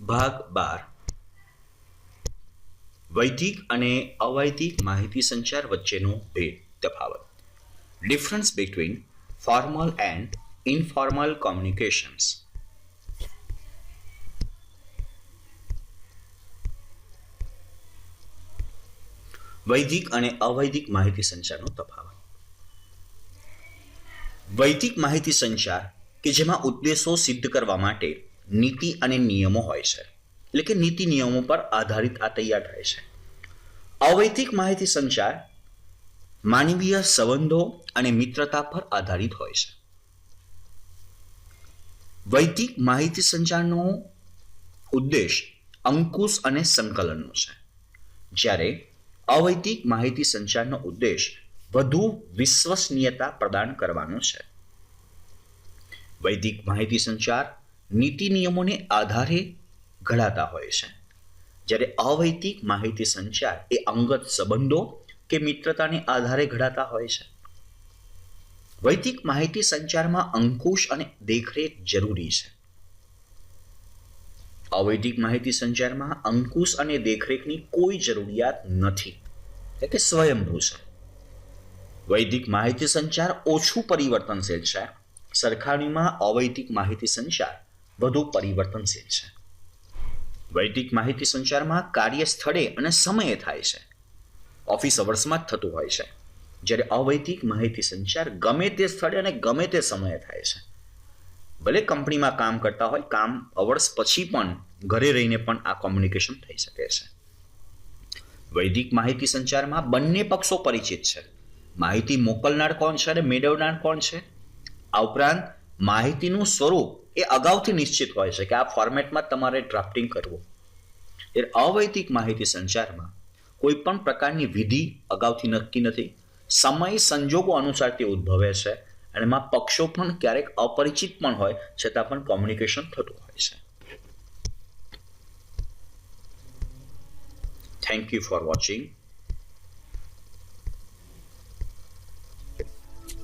ભાગ બાર. વૈદિક અને અવૈદિક માહિતી સંચાર વચ્ચેનો ભેદ તફાવત. Difference between formal and informal communications વૈદિક અને અવૈદિક માહિતી સંચારનો તફાવત. વૈદિક માહિતી સંચાર કે જેમાં ઉદ્દેશો સિદ્ધ કરવા માટે નીતિ અને નિયમો હોય છે. એટલે કે નીતિ નિયમો પર આધારિત આ તૈયાર થાય છે. અવૈતિક માહિતી સંચાર, માનવીય સંબંધો અને મિત્રતા પર આધારિત હોય છે. વૈદિક માહિતી સંચારનો ઉદ્દેશ અંકુશ અને સંકલનનો છે. જ્યારે અવૈદિક માહિતી સંચારનો ઉદ્દેશ વધુ વિશ્વસનીયતા પ્રદાન કરવાનો છે. વૈદિક માહિતી સંચાર નીતિ નિયમોને આધારે ઘડાતા હોય છે. જ્યારે અવૈદિક માહિતી સંચાર એ અંગત સંબંધો કે મિત્રતાને આધારે ઘડાતા હોય છે. વૈદિક માહિતી સંચારમાં અંકુશ અને દેખરેખ જરૂરી છે. અવૈદિક માહિતી સંચારમાં અંકુશ અને દેખરેખની કોઈ જરૂરિયાત નથી એટલે કે સ્વયંભૂ છે. વૈદિક માહિતી સંચાર ઓછું પરિવર્તનશીલ છે સરખામણીમાં અવૈદિક માહિતી સંચાર વધુ પરિવર્તનશીલ છે. વૈદિક માહિતી સંચારમાં કાર્ય સ્થળે અને સમયે થાય છે. ઓફિસ અવર્સમાં જ થતું હોય છે. જ્યારે અવૈદિક માહિતી સંચાર ગમે તે સ્થળે અને ગમે તે સમયે થાય છે. ભલે કંપનીમાં કામ કરતા હોય, કામ અવર્સ પછી પણ ઘરે રહીને પણ આ કોમ્યુનિકેશન થઈ શકે છે. વૈદિક માહિતી સંચારમાં બંને પક્ષો પરિચિત છે. માહિતી મોકલનાર કોણ છે અને મેળવનાર કોણ છે? આ ઉપરાંત માહિતીનું સ્વરૂપ એ અગાઉથી નિશ્ચિત હોય છે કે આ ફોર્મેટમાં તમારે ડ્રાફ્ટિંગ કરવું. એ અવૈતિક માહિતી સંચારમાં કોઈ પણ પ્રકારની વિધિ અગાઉથી નક્કી નથી. સમય સંજોગો અનુસાર તે ઉદ્ભવે છે અને એમાં પક્ષો પણ ક્યારેક અપરિચિત પણ હોય છતાં પણ કોમ્યુનિકેશન થતું હોય છે. Thank you for watching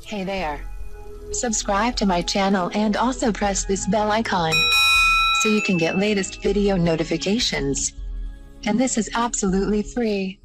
Hey there. Subscribe to my channel and also press this bell icon so you can get latest video notifications. And this is absolutely free.